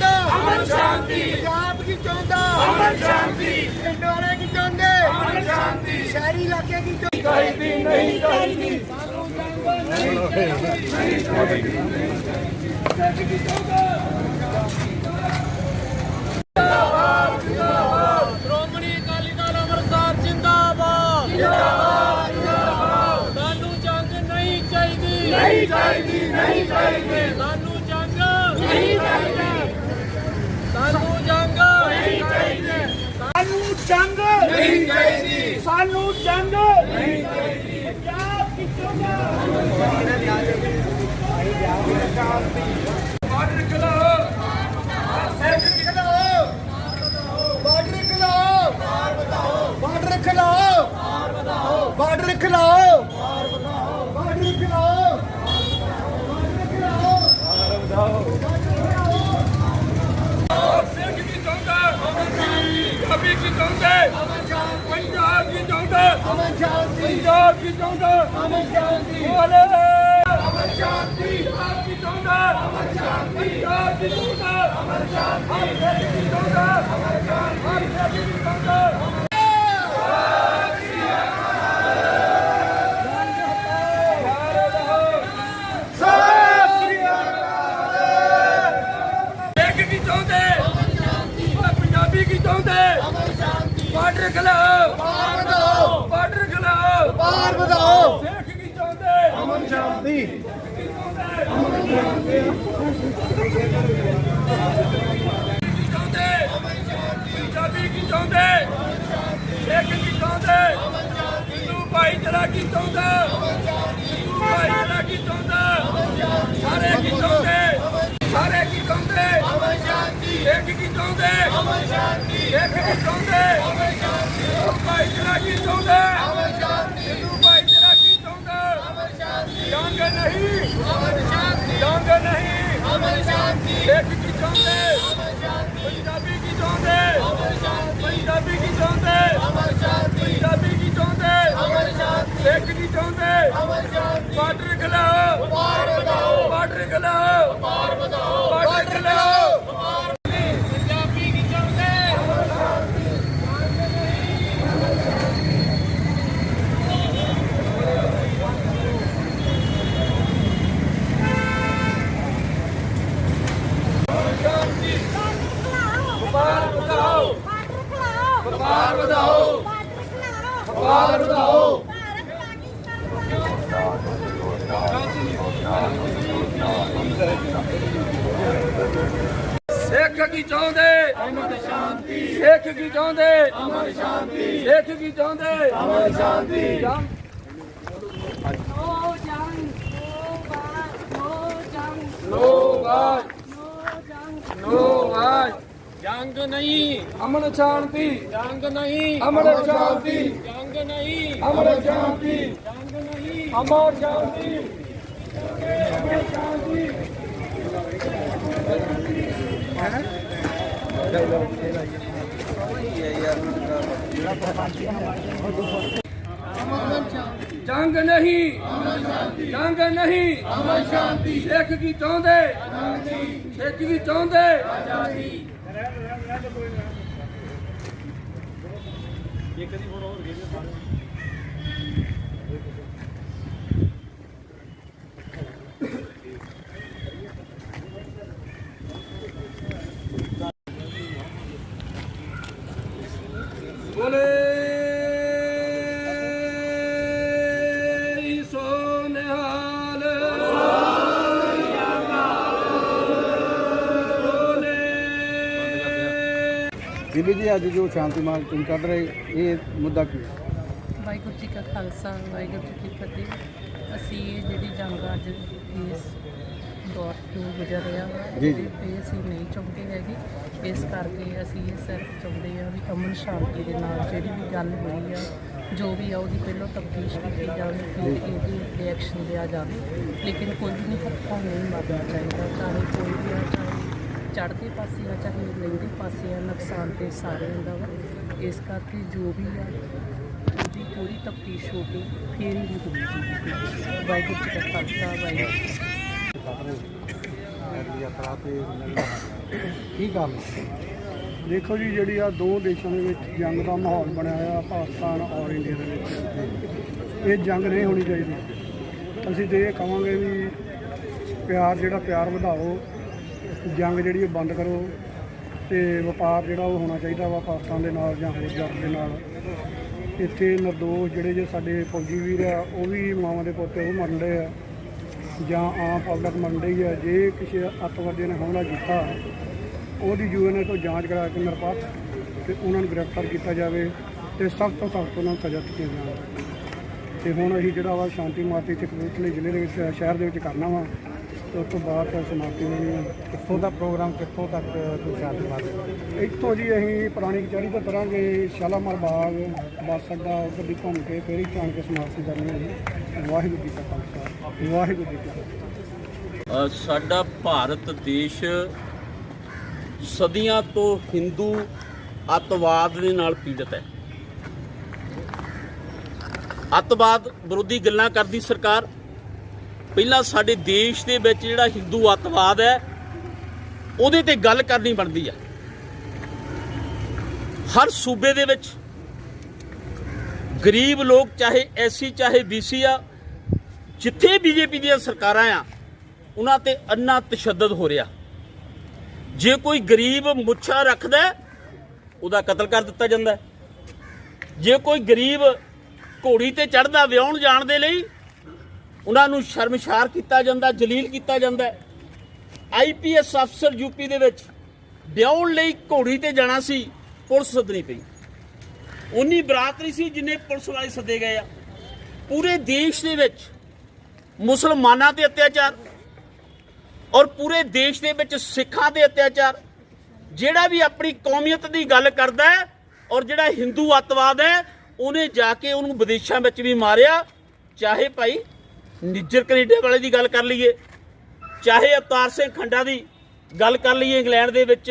ਚਾਹੁੰਦਾ। ਅਮਨ ਸ਼ਾਂਤੀ। ਪੰਜਾਬ ਕੀ ਚਾਹੁੰਦਾ। ਅਮਨ ਸ਼ਾਂਤੀ। ਪਿੰਡ ਵਾਲੇ ਕੀ ਚਾਹੁੰਦੇ। ਅਮਨ ਸ਼ਾਂਤੀ। ਸ਼ਹਿਰੀ ਇਲਾਕੇ ਕੀ ਚਾਹੀਦੀ। ਨਹੀਂ ਚਾਹੀਦੀ ਸ਼੍ਰੋਮਣੀ ਅਕਾਲੀ ਦਲ ਅੰਮ੍ਰਿਤਸਰ ਜਿੰਦਾਬਾਦ। ਜਿੰਦਾਬਾਦ ਜਿੰਦਾਬਾਦ। ਸਾਨੂੰ ਜੰਗ ਨਹੀਂ ਚਾਹੀਦੀ। ਨਹੀਂ ਚਾਹੀਦੀ ਨਹੀਂ ਚਾਹੀਦੀ। ਸਾਨੂੰ ਜੰਗ ਨਹੀਂ ਚਾਹੀਦੀ ਸਾਨੂੰ ਜੰਗ ਨਹੀਂ ਚਾਹੀਦੀ ਸਾਨੂੰ ਜੰਗ ਨਹੀਂ ਚਾਹੀਦੀ ਸਾਨੂੰ ਜੰਗ ਨਹੀਂ ਚਾਹੀਦੀ ਪੰਜਾਬ ਕੀ ਬਾਰਡਰ ਖਿਲਾਓ ਬਾਰਡਰ ਖਿਲਾਓ ਬਾਰਡਰ ਖਿਲਾਓ ਬਾਰਡਰ ਖਿਲਾਓ ਬਾਰਡਰ ਖਿਲਾਓ ਸਿੱਖ ਕੀ ਚਾਹੁੰਦਾ ਪੰਜਾਬੀ ਕੀ ਚਾਹੁੰਦਾ ਪੰਜਾਬ ਕੀ ਚਾਹੁੰਦਾ ਅਮਨ ਸ਼ਾਂਤੀ ਪੰਜਾਬ ਕੀ ਚਾਹੁੰਦਾ ਅਮਨ ਸ਼ਾਂਤੀ ਬੋਲੇ ਅਮਰ ਸ਼ਾਂਤੀ ਪੰਜਾਬ ਕੀ ਚਾਹੁੰਦਾ ਅਮਰ ਸ਼ਾਂਤੀ ਪੰਜਾਬ ਕੀ ਚਾਹੁੰਦਾ ਅਮਰ ਸ਼ਾਂਤੀ ਹਰ ਕੀ ਚਾਹੁੰਦਾ ਅਮਰ ਸ਼ਾਂਤੀ ਹਰ ਕੀ ਚਾਹੁੰਦਾ ਸਿੱਖ ਕੀ ਚਾਹੁੰਦੇ ਪੰਜਾਬੀ ਕੀ ਚਾਹੁੰਦੇ ਬਾਰਡਰ ਖਲਾਓ ਬਾਹਰ ਵਧਾਓ ਬਾਰਡਰ ਖਲਾਓ ਬਾਹਰ ਵਧਾਓ ਸਿੱਖ ਕੀ ਚਾਹੁੰਦੇ ਅਮਨ ਸ਼ਾਂਤੀ ਕੀ ਚਾਹੁੰਦੇ ਪੰਜਾਬੀ ਕੀ ਚਾਹੁੰਦੇ ਸਿੱਖ ਕੀ ਚਾਹੁੰਦੇ ਹਿੰਦੂ ਭਾਈਚਾਰਾ ਕੀ ਚਾਹੁੰਦਾ ਹਿੰਦੂ ਭਾਈਚਾਰਾ ਕੀ ਚਾਹੁੰਦਾ ਸਾਰੇ ਕੀ ਚਾਹੁੰਦੇ ਸਾਰੇ ਕੀ ਚਾਹੁੰਦੇ ਅਮਨ ਸ਼ਾਂਤੀ ਸਿੱਖ ਕੀ ਚਾਹੁੰਦੇ ਅਮਨ ਸ਼ਾਂਤੀ ਸਿੱਖ ਕੀ ਚਾਹੁੰਦੇ ਅਮਨ ਸ਼ਾਂਤੀ ਹਿੰਦੂ ਭਾਈਚਾਰਾ ਕੀ ਚਾਹੁੰਦਾ ਅਮਨ ਸ਼ਾਂਤੀ ਹਿੰਦੂ ਭਾਈਚਾਰਾ ਕੀ ਚਾਹੁੰਦਾ ਅਮਨ ਸ਼ਾਂਤੀ ਜੰਗ ਨਹੀਂ। ਅਮਨ ਸ਼ਾਂਤੀ ਜੰਗ ਨਹੀਂ। ਅਮਨ ਸ਼ਾਂਤੀ ਸਿੱਖ ਕੀ ਚਾਹੁੰਦੇ ਅਮਨ ਸ਼ਾਂਤੀ ਪੰਜਾਬੀ ਕੀ ਚਾਹੁੰਦੇ? ਅਮਨ ਸ਼ਾਂਤੀ ਪੰਜਾਬੀ ਕੀ ਚਾਹੁੰਦੇ? ਅਮਨ ਸ਼ਾਂਤੀ ਪੰਜਾਬੀ ਕੀ ਚਾਹੁੰਦੇ? ਅਮਨ ਸ਼ਾਂਤੀ ਸਿੱਖ ਕੀ ਚਾਹੁੰਦੇ? ਅਮਨ ਸ਼ਾਂਤੀ ਬਾਰਡਰ ਖਿਲਾਓ। ਬਾਹਰ ਵਧਾਓ ਬਾਰਡਰ ਖਿਲਾਓ। ਬਾਹਰ ਵਧਾਓ ਬਾਰਡਰ ਖਿਲਾਓ ਪੰਜਾਬੀ ਕੀ ਚਾਹੁੰਦੇ ਬਾਹਰ ਵਧਾਓ ਬਾਹਰ ਵਧਾਓ ਬਾਹਰ ਵਧਾਓ ਭਾਰਤ ਪਾਕਿਸਤਾਨ ਸਿੱਖ ਕੀ ਚਾਹੁੰਦੇ? ਅਮਨ ਸ਼ਾਂਤੀ। ਸਿੱਖ ਕੀ ਚਾਹੁੰਦੇ? ਅਮਨ ਸ਼ਾਂਤੀ। ਸਿੱਖ ਕੀ ਚਾਹੁੰਦੇ? ਅਮਨ ਸ਼ਾਂਤੀ। ਨੋ ਜੰਗ। ਨੋ ਨੋ ਨੋ ਨਹੀਂ। ਅਮਨ ਸ਼ਾਂਤੀ। ਜੰਗ ਨਹੀਂ। ਅਮਨ ਸ਼ਾਂਤੀ। ਜੰਗ ਨਹੀਂ। ਅਮਨ ਸ਼ਾਂਤੀ। ਜੰਗ ਨਹੀਂ। ਅਮਰ ਸ਼ਾਂਤੀ। ਜੰਗ ਨਹੀਂ ਜੰਗ ਨਹੀਂ। ਅਮਰ ਸ਼ਾਂਤੀ ਸਿੱਖ ਕੀ ਚਾਹੁੰਦੇ? ਸਿੱਖ ਕੀ ਚਾਹੁੰਦੇ? ਬੋਲੇ ਬੀਬੀ ਜੀ ਅੱਜ ਜੋ ਸ਼ਾਂਤੀ ਮਾਰਚ ਤੁਸੀਂ ਕੱਢ ਰਹੇ ਇਹ ਮੁੱਦਾ ਕੀ ਹੈ? ਵਾਹਿਗੁਰੂ ਜੀ ਕਾ ਖਾਲਸਾ ਵਾਹਿਗੁਰੂ ਜੀ ਕੀ ਫਤਿਹ। ਅਸੀਂ ਇਹ ਜਿਹੜੀ ਜੰਗ ਅੱਜ ਇਸ ਦੌਰ ਤੋਂ ਗੁਜ਼ਰ ਰਿਹਾ ਵਾ ਜੀ, ਜੀ। ਤੇ ਅਸੀਂ ਨਹੀਂ ਚਾਹੁੰਦੇ ਹੈਗੇ। ਇਸ ਕਰਕੇ ਅਸੀਂ ਇਹ ਸਿਰਫ ਚਾਹੁੰਦੇ ਆ ਵੀ ਅਮਨ ਸ਼ਾਂਤੀ ਦੇ ਨਾਲ ਜਿਹੜੀ ਵੀ ਗੱਲ ਹੋਈ ਆ ਜੋ ਵੀ ਆ ਉਹਦੀ ਪਹਿਲਾਂ ਤਫਤੀਸ਼ ਕੀਤੀ ਜਾਵੇ ਫਿਰ ਇਹਦੇ ਰਿਐਕਸ਼ਨ ਲਿਆ ਜਾਵੇ। ਲੇਕਿਨ ਕੋਈ ਵੀ ਨਹੀਂ ਹੱਥੋਂ ਨਹੀਂ ਮਰਨਾ ਚਾਹੀਦਾ ਚਾਹੇ ਕੋਈ ਵੀ ਆ ਚਾਹੇ ਚੜ੍ਹਦੇ ਪਾਸੇ ਆ ਚਾਹੇ ਲੈਂਦੇ ਪਾਸੇ ਆ ਨੁਕਸਾਨ ਤੇ ਸਾਰਿਆਂ ਦਾ ਵਾ। ਇਸ ਕਰਕੇ ਜੋ ਵੀ ਆ ਉਹਦੀ ਪੂਰੀ ਤਫਤੀਸ਼ ਹੋ ਕੇ ਫੇਰ ਹੀ ਹੋਵੇਗੀ ਵਾਹਿਗੁਰੂ ਜੀ ਕਾ ਖਾਲਸਾ ਵਾਹਿਗੁਰੂ ਜੀ ਕੀ ਫਤਿਹ। ਯਾਤਰਾ ਤੇ ਕੀ ਕਾਰਨ ਦੇਖੋ ਜੀ ਜਿਹੜੀ ਆ ਦੋ ਦੇਸ਼ਾਂ ਦੇ ਵਿੱਚ ਜੰਗ ਦਾ ਮਾਹੌਲ ਬਣਿਆ ਹੋਇਆ ਪਾਕਿਸਤਾਨ ਔਰ ਇੰਡੀਆ ਦੇ ਵਿੱਚ। ਇਹ ਜੰਗ ਨਹੀਂ ਹੋਣੀ ਚਾਹੀਦੀ। ਅਸੀਂ ਤੇ ਇਹ ਕਹਾਂਗੇ ਵੀ ਪਿਆਰ ਜਿਹੜਾ ਪਿਆਰ ਵਧਾਓ। ਜੰਗ ਜਿਹੜੀ ਉਹ ਬੰਦ ਕਰੋ ਤੇ ਵਪਾਰ ਜਿਹੜਾ ਉਹ ਹੋਣਾ ਚਾਹੀਦਾ ਵਾ ਪਾਕਿਸਤਾਨ ਦੇ ਨਾਲ ਜਾਂ ਹੋਰ ਜੱਟ ਦੇ ਨਾਲ। ਇੱਥੇ ਨਿਰਦੋਸ਼ ਜਿਹੜੇ ਜੇ ਸਾਡੇ ਫੌਜੀ ਵੀਰ ਆ, ਉਹ ਵੀ ਮਾਵਾਂ ਦੇ ਪੁੱਤ ਉਹ ਮਰਨ ਰਹੇ ਆ। ਜਾਂ ਆਮ ਪਬਲਿਕ ਮੰਨ ਰਹੀ ਹੈ ਜੇ ਕਿਸੇ ਅੱਤਵਾਦੀਆਂ ਨੇ ਹਮਲਾ ਕੀਤਾ, ਉਹਦੀ ਯੂਐਨਏ ਤੋਂ ਜਾਂਚ ਕਰਾ ਕੇ ਨਿਰਪੱਖ ਤੇ ਉਹਨਾਂ ਨੂੰ ਗ੍ਰਿਫਤਾਰ ਕੀਤਾ ਜਾਵੇ ਤੇ ਸਖਤ ਤੋਂ ਸਖਤ ਉਹਨਾਂ ਨੂੰ ਸਜ਼ਾ ਦਿੱਤੀ ਜਾਵੇ। ਤੇ ਹੁਣ ਅਸੀਂ ਜਿਹੜਾ ਵਾ ਸ਼ਾਂਤੀ ਮਾਰਚ ਇੱਥੇ ਕਪੂਰਥਲੇ ਜ਼ਿਲ੍ਹੇ ਦੇ ਵਿੱਚ, ਸ਼ਹਿਰ ਦੇ ਵਿੱਚ ਕਰਨਾ ਵਾ। ਉਸ ਤੋਂ ਬਾਅਦ ਤਾਂ ਸਮਾਪਤੀ ਹੋਣੀ ਆ ਕਿੱਥੋਂ ਦਾ ਪ੍ਰੋਗਰਾਮ ਕਿੱਥੋਂ ਤੱਕ ਤੁਸੀਂ ਸ਼ਾਂਤੀ ਮਾਰਚ ਇੱਥੋਂ ਜੀ ਅਸੀਂ ਪੁਰਾਣੀ ਕਚਹਿਰੀ ਤੋਂ ਤੁਰਾਂਗੇ ਸ਼ਾਲਾਮਾਰ ਬਾਗ ਬੱਸ ਅੱਡਾ ਉੱਧਰ ਦੀ ਘੁੰਮ ਕੇ ਫਿਰ ਹੀ ਆਣ ਕੇ ਸਮਾਪਤੀ ਕਰਨੀ ਹੈ ਜੀ। ਵਾਹਿਗੁਰੂ ਜੀ ਕਾ ਖਾਲਸਾ ਵਾਹਿਗੁਰੂ ਜੀ ਕੀ ਫਤਿਹ। ਸਾਡਾ ਭਾਰਤ ਦੇਸ਼ ਸਦੀਆਂ ਤੋਂ ਹਿੰਦੂ ਅੱਤਵਾਦ ਦੇ ਨਾਲ ਪੀੜਤ ਹੈ। ਅੱਤਵਾਦ ਵਿਰੋਧੀ ਗੱਲਾਂ ਕਰਦੀ ਸਰਕਾਰ ਪਹਿਲਾਂ ਸਾਡੇ ਦੇਸ਼ ਦੇ ਵਿੱਚ ਜਿਹੜਾ ਹਿੰਦੂ ਅੱਤਵਾਦ ਹੈ, ਉਹਦੇ ਤੇ ਗੱਲ ਕਰਨੀ ਬਣਦੀ ਆ। ਹਰ ਸੂਬੇ ਦੇ ਵਿੱਚ ਗਰੀਬ ਲੋਕ, ਚਾਹੇ ਐਸੀ ਚਾਹੇ ਬੀਸੀ ਆ, ਜਿੱਥੇ ਬੀਜੇਪੀ ਦੀਆਂ ਸਰਕਾਰਾਂ ਆ, ਉਹਨਾਂ ਤੇ ਅੰਨਾ ਤਸ਼ੱਦਦ ਹੋ ਰਿਹਾ। ਜੇ ਕੋਈ ਗਰੀਬ ਮੁੱਛਾ ਰੱਖਦਾ ਉਹਦਾ ਕਤਲ ਕਰ ਦਿੱਤਾ ਜਾਂਦਾ ਜੇ ਕੋਈ ਗਰੀਬ ਘੋੜੀ ਤੇ ਚੜਦਾ ਵਿਆਹਣ ਜਾਣ ਦੇ ਲਈ ਉਹਨਾਂ ਨੂੰ ਸ਼ਰਮਸ਼ਾਰ ਕੀਤਾ ਜਾਂਦਾ, ਜਲੀਲ ਕੀਤਾ ਜਾਂਦਾ ਆਈਪੀਐਸ ਅਫਸਰ ਯੂਪੀ ਦੇ ਵਿੱਚ ਵਿਆਹਣ ਲਈ ਘੋੜੀ ਤੇ ਜਾਣਾ ਸੀ, ਪੁਲਿਸ ਸੱਦਣੀ ਪਈ। ਉਨੀ ਬਰਾਤ ਨਹੀਂ ਸੀ ਜਿੰਨੇ ਪੁਲਿਸ ਵਾਲੇ ਸੱਦੇ ਗਏ ਆ। ਪੂਰੇ ਦੇਸ਼ ਦੇ ਵਿੱਚ ਮੁਸਲਮਾਨਾਂ ਤੇ ਅਤਿਆਚਾਰ ਔਰ ਪੂਰੇ ਦੇਸ਼ ਦੇ ਵਿੱਚ ਸਿੱਖਾਂ ਦੇ ਅਤਿਆਚਾਰ, ਜਿਹੜਾ ਵੀ ਆਪਣੀ ਕੌਮੀਅਤ ਦੀ ਗੱਲ ਕਰਦਾ ਹੈ ਔਰ ਜਿਹੜਾ ਹਿੰਦੂ ਅੱਤਵਾਦ ਹੈ, ਉਹਨੇ ਜਾ ਕੇ ਉਹਨੂੰ ਵਿਦੇਸ਼ਾਂ ਵਿੱਚ ਵੀ ਮਾਰਿਆ, ਚਾਹੇ ਭਾਈ ਨਿੱਜਰ ਕੈਨੇਡਾ ਵਾਲੇ ਦੀ ਗੱਲ ਕਰ ਲਈਏ, ਚਾਹੇ ਅਵਤਾਰ ਸਿੰਘ ਖੰਡਾ ਦੀ ਗੱਲ ਕਰ ਲਈਏ ਇੰਗਲੈਂਡ ਦੇ ਵਿੱਚ,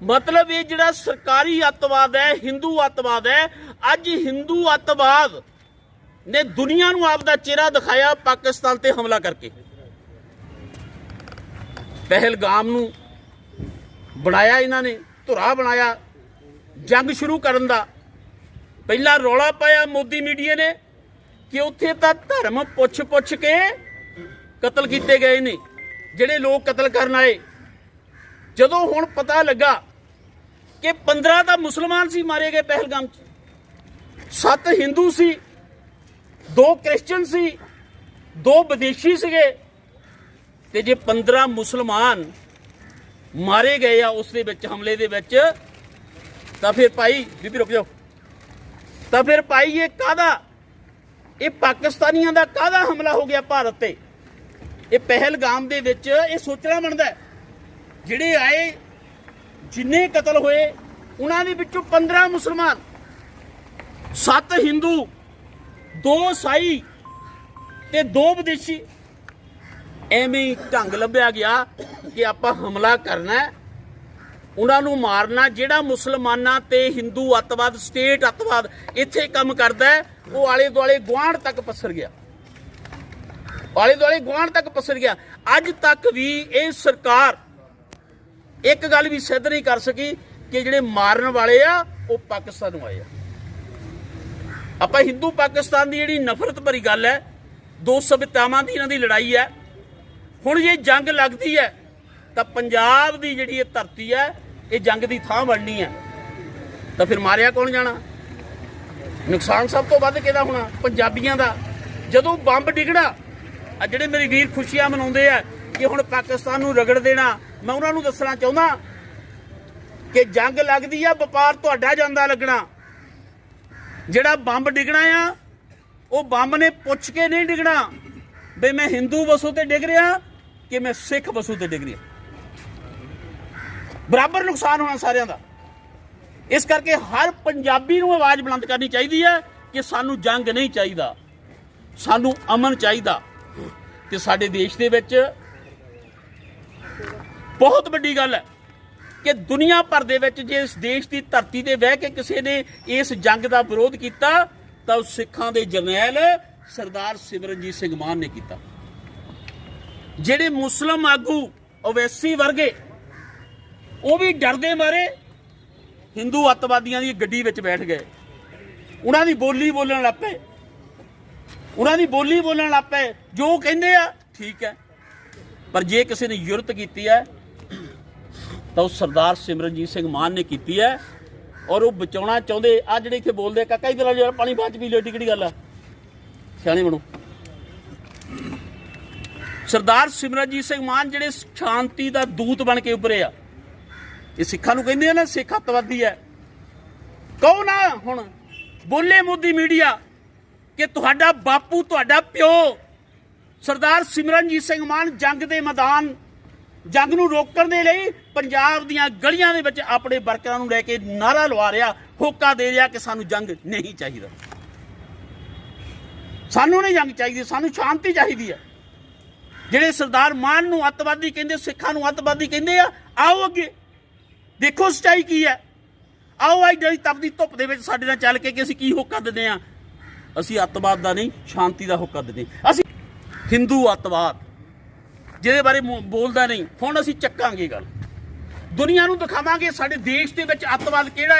ਮਤਲਬ ਇਹ ਜਿਹੜਾ ਸਰਕਾਰੀ ਅੱਤਵਾਦ ਹੈ, ਹਿੰਦੂ ਅੱਤਵਾਦ ਹੈ, ਅੱਜ ਹਿੰਦੂ ਅੱਤਵਾਦ ਨੇ ਦੁਨੀਆ ਨੂੰ ਆਪ ਦਾ ਚਿਹਰਾ ਦਿਖਾਇਆ ਪਾਕਿਸਤਾਨ ਤੇ ਹਮਲਾ ਕਰਕੇ। ਪਹਿਲਗਾਮ ਨੂੰ ਬਣਾਇਆ ਇਹਨਾਂ ਨੇ, ਧੁਰਾ ਬਣਾਇਆ, ਜੰਗ ਸ਼ੁਰੂ ਕਰਨ ਦਾ। ਪਹਿਲਾਂ ਰੌਲਾ ਪਾਇਆ ਮੋਦੀ ਮੀਡੀਆ ਨੇ ਕਿ ਉੱਥੇ ਤਾਂ ਧਰਮ ਪੁੱਛ-ਪੁੱਛ ਕੇ ਕਤਲ ਕੀਤੇ ਗਏ ਨੇ, ਜਿਹੜੇ ਲੋਕ ਕਤਲ ਕਰਨ ਆਏ। ਜਦੋਂ ਹੁਣ ਪਤਾ ਲੱਗਾ ਕਿ 15 ਤਾਂ ਮੁਸਲਮਾਨ ਸੀ ਮਾਰੇ ਗਏ ਪਹਿਲਗਾਮ 'ਚ। ਸੱਤ ਹਿੰਦੂ ਸੀ, ਦੋ ਕ੍ਰਿਸਚੀਅਨ ਸੀ, ਦੋ ਵਿਦੇਸ਼ੀ ਸੀਗੇ। ਤੇ ਜੇ 15 ਮੁਸਲਮਾਨ ਮਾਰੇ ਗਏ ਆ ਉਸ ਦੇ ਵਿੱਚ, ਹਮਲੇ ਦੇ ਵਿੱਚ, ਤਾਂ ਫਿਰ ਭਾਈ, ਬੀਬੀ ਰੁਕ ਜਾਓ। ਤਾਂ ਫਿਰ ਭਾਈ ਇਹ ਕਾਦਾ ਇਹ ਪਾਕਿਸਤਾਨੀਆਂ ਦਾ ਕਾਹਦਾ ਹਮਲਾ ਹੋ ਗਿਆ ਭਾਰਤ ਤੇ? ਇਹ ਪਹਿਲਗਾਮ ਦੇ ਵਿੱਚ ਇਹ ਸੋਚਣਾ ਬਣਦਾ ਜਿਹੜੇ ਆਏ, ਜਿੰਨੇ ਕਤਲ ਹੋਏ, ਉਹਨਾਂ ਦੇ ਵਿੱਚੋਂ 15 ਮੁਸਲਮਾਨ 7 ਹਿੰਦੂ, ਦੋ ਸਾਈ ਤੇ ਦੋ ਵਿਦੇਸ਼ੀ। ਐਵੇਂ ਢੰਗ ਲੱਭਿਆ ਗਿਆ ਕਿ ਆਪਾਂ ਹਮਲਾ ਕਰਨਾ ਹੈ। ਉਹਨਾਂ ਨੂੰ ਮਾਰਨਾ, ਜਿਹੜਾ ਮੁਸਲਮਾਨਾਂ ਤੇ ਹਿੰਦੂ ਅੱਤਵਾਦ, ਸਟੇਟ ਅੱਤਵਾਦ ਇੱਥੇ ਕੰਮ ਕਰਦਾ ਉਹ ਆਲੇ ਦੁਆਲੇ ਗੁਆਂਢ ਤੱਕ ਪਸਰ ਗਿਆ। ਆਲੇ ਦੁਆਲੇ ਗੁਆਂਢ ਤੱਕ ਪਸਰ ਗਿਆ। ਅੱਜ ਤੱਕ ਵੀ ਇਹ ਸਰਕਾਰ ਇੱਕ ਗੱਲ ਵੀ ਸਿੱਧ ਨਹੀਂ ਕਰ ਸਕੀ ਕਿ ਜਿਹੜੇ ਮਾਰਨ ਵਾਲੇ ਆ, ਉਹ ਪਾਕਿਸਤਾਨ ਨੂੰ ਆਏ ਆ। ਆਪਾਂ ਹਿੰਦੂ ਪਾਕਿਸਤਾਨ ਦੀ ਜਿਹੜੀ ਨਫ਼ਰਤ ਭਰੀ ਗੱਲ ਹੈ, ਦੋ ਸਭਿਤਾਵਾਂ ਦੀ ਇਹਨਾਂ ਦੀ ਲੜਾਈ ਹੈ। ਹੁਣ ਜੇ ਜੰਗ ਲੱਗਦੀ ਹੈ, ਤਾਂ ਪੰਜਾਬ ਦੀ ਜਿਹੜੀ ਇਹ ਧਰਤੀ ਹੈ ਇਹ ਜੰਗ ਦੀ ਥਾਂ ਬਣਨੀ ਹੈ। ਤਾਂ ਫਿਰ ਮਾਰਿਆ ਕੌਣ ਜਾਣਾ? ਨੁਕਸਾਨ ਸਭ ਤੋਂ ਵੱਧ ਕਿਹਦਾ ਹੋਣਾ? ਪੰਜਾਬੀਆਂ ਦਾ। ਜਦੋਂ ਬੰਬ ਡਿੱਗਣਾ, ਆ ਜਿਹੜੇ ਮੇਰੇ ਵੀਰ ਖੁਸ਼ੀਆਂ ਮਨਾਉਂਦੇ ਆ ਕਿ ਹੁਣ ਪਾਕਿਸਤਾਨ ਨੂੰ ਰਗੜ ਦੇਣਾ, ਮੈਂ ਉਹਨਾਂ ਨੂੰ ਦੱਸਣਾ ਚਾਹੁੰਦਾ ਕਿ ਜੰਗ ਲੱਗਦੀ ਆ, ਵਪਾਰ ਤੁਹਾਡਾ ਜਾਂਦਾ ਲੱਗਣਾ। ਜਿਹੜਾ ਬੰਬ ਡਿੱਗਣਾ ਆ, ਉਹ ਬੰਬ ਨੇ ਪੁੱਛ ਕੇ ਨਹੀਂ ਡਿੱਗਣਾ ਬਈ ਮੈਂ ਹਿੰਦੂ ਵਸੂ ਤੇ ਡਿੱਗ ਰਿਹਾ ਕਿ ਮੈਂ ਸਿੱਖ ਵਸੂ ਤੇ ਡਿੱਗ ਰਿਹਾ। ਬਰਾਬਰ ਨੁਕਸਾਨ ਹੋਣਾ ਸਾਰਿਆਂ ਦਾ। ਇਸ ਕਰਕੇ ਹਰ ਪੰਜਾਬੀ ਨੂੰ ਆਵਾਜ਼ ਬੁਲੰਦ ਕਰਨੀ ਚਾਹੀਦੀ ਹੈ ਕਿ ਸਾਨੂੰ ਜੰਗ ਨਹੀਂ ਚਾਹੀਦਾ। ਸਾਨੂੰ ਅਮਨ ਚਾਹੀਦਾ ਤੇ ਸਾਡੇ ਦੇਸ਼ ਦੇ ਵਿੱਚ ਬਹੁਤ ਵੱਡੀ ਗੱਲ ਹੈ ਕਿ ਦੁਨੀਆ ਭਰ ਦੇ ਵਿੱਚ ਜੇ ਇਸ ਦੇਸ਼ ਦੀ ਧਰਤੀ ਤੇ ਬਹਿ ਕੇ ਕਿਸੇ ਨੇ ਇਸ ਜੰਗ ਦਾ ਵਿਰੋਧ ਕੀਤਾ, ਤਾਂ ਉਹ ਸਿੱਖਾਂ ਦੇ ਜਰਨੈਲ ਸਰਦਾਰ ਸਿਮਰਨਜੀਤ ਸਿੰਘ ਮਾਨ ਨੇ ਕੀਤਾ। ਜਿਹੜੇ ਮੁਸਲਮ ਆਗੂ ਓਵੈਸੀ ਵਰਗੇ ਉਹ ਵੀ ਡਰਦੇ ਮਾਰੇ। ਹਿੰਦੂ ਅੱਤਵਾਦੀਆਂ ਦੀ ਗੱਡੀ ਵਿੱਚ ਬੈਠ ਗਏ। ਉਹਨਾਂ ਦੀ ਬੋਲੀ ਬੋਲਣ ਲੱਗ ਪਏ। ਉਹਨਾਂ ਦੀ ਬੋਲੀ ਬੋਲਣ ਲੱਗ ਪਏ। ਜੋ ਕਹਿੰਦੇ ਆ, ਠੀਕ ਹੈ। ਪਰ ਜੇ ਕਿਸੇ ਨੇ ਯੁਰਤ ਕੀਤੀ ਹੈ, ਤਾਂ ਉਹ ਸਰਦਾਰ ਸਿਮਰਨਜੀਤ ਸਿੰਘ ਮਾਨ ਨੇ ਕੀਤੀ ਹੈ। ਔਰ ਉਹ ਬਚਾਉਣਾ ਚਾਹੁੰਦੇ, ਆ ਜਿਹੜੇ ਇੱਥੇ ਬੋਲਦੇ ਕਾਕਾ ਇਧਰ ਆ ਜਾ ਪਾਣੀ ਬਾਅਦ ਚ ਪੀ ਲਿਓ ਕਿਹੜੀ ਗੱਲ ਆ। ਸਿਆਣੇ ਬਣੋ। ਸਰਦਾਰ ਸਿਮਰਨਜੀਤ ਸਿੰਘ ਮਾਨ ਜਿਹੜੇ ਸ਼ਾਂਤੀ ਦਾ ਦੂਤ ਬਣ ਕੇ ਉੱਭਰੇ ਆ। ਇਹ ਸਿੱਖਾਂ ਨੂੰ ਕਹਿੰਦੇ ਆ ਨਾ, ਸਿੱਖ ਅੱਤਵਾਦੀ ਹੈ। ਕਹੋ ਨਾ ਹੁਣ, ਬੋਲੇ ਮੋਦੀ ਮੀਡੀਆ ਕਿ ਤੁਹਾਡਾ ਬਾਪੂ, ਤੁਹਾਡਾ ਪਿਓ, ਸਰਦਾਰ ਸਿਮਰਨਜੀਤ ਸਿੰਘ ਮਾਨ ਜੰਗ ਦੇ ਮੈਦਾਨ, ਜੰਗ ਨੂੰ ਰੋਕਣ ਦੇ ਲਈ ਪੰਜਾਬ ਦੀਆਂ ਗਲੀਆਂ ਦੇ ਵਿੱਚ ਆਪਣੇ ਵਰਕਰਾਂ ਨੂੰ ਲੈ ਕੇ ਨਾਰਾ ਲਵਾ ਰਿਹਾ, ਹੋਕਾ ਦੇ ਰਿਹਾ ਕਿ ਸਾਨੂੰ ਜੰਗ ਨਹੀਂ ਚਾਹੀਦਾ। ਸਾਨੂੰ ਨਹੀਂ ਜੰਗ ਚਾਹੀਦੀ, ਸਾਨੂੰ ਸ਼ਾਂਤੀ ਚਾਹੀਦੀ ਹੈ। ਜਿਹੜੇ ਸਰਦਾਰ ਮਾਨ ਨੂੰ ਅੱਤਵਾਦੀ ਕਹਿੰਦੇ, ਸਿੱਖਾਂ ਨੂੰ ਅੱਤਵਾਦੀ ਕਹਿੰਦੇ ਆ, ਆਓ ਅੱਗੇ। ਦੇਖੋ ਸਚਾਈ ਕੀ ਹੈ? ਆਓ ਅੱਜ ਜਿਹੜੀ ਤਪਦੀ ਧੁੱਪ ਦੇ ਵਿੱਚ ਸਾਡੇ ਨਾਲ ਚੱਲ ਕੇ ਕਿ ਅਸੀਂ ਕੀ ਹੋਕਾ ਦਿੰਦੇ ਆ ਅਸੀਂ ਅੱਤਵਾਦ ਦਾ ਨਹੀਂ, ਸ਼ਾਂਤੀ ਦਾ ਹੋਕਾ ਦਿੰਦੇ ਅਸੀਂ ਹਿੰਦੂ ਅੱਤਵਾਦ, ਜਿਹਦੇ ਬਾਰੇ ਬੋਲਦਾ ਨਹੀਂ। ਹੁਣ ਅਸੀਂ ਚੱਕਾਂਗੇ ਗੱਲ। ਦੁਨੀਆ ਨੂੰ ਦਿਖਾਵਾਂਗੇ ਸਾਡੇ ਦੇਸ਼ ਦੇ ਵਿੱਚ ਅੱਤਵਾਦ ਕਿਹੜਾ ਆ?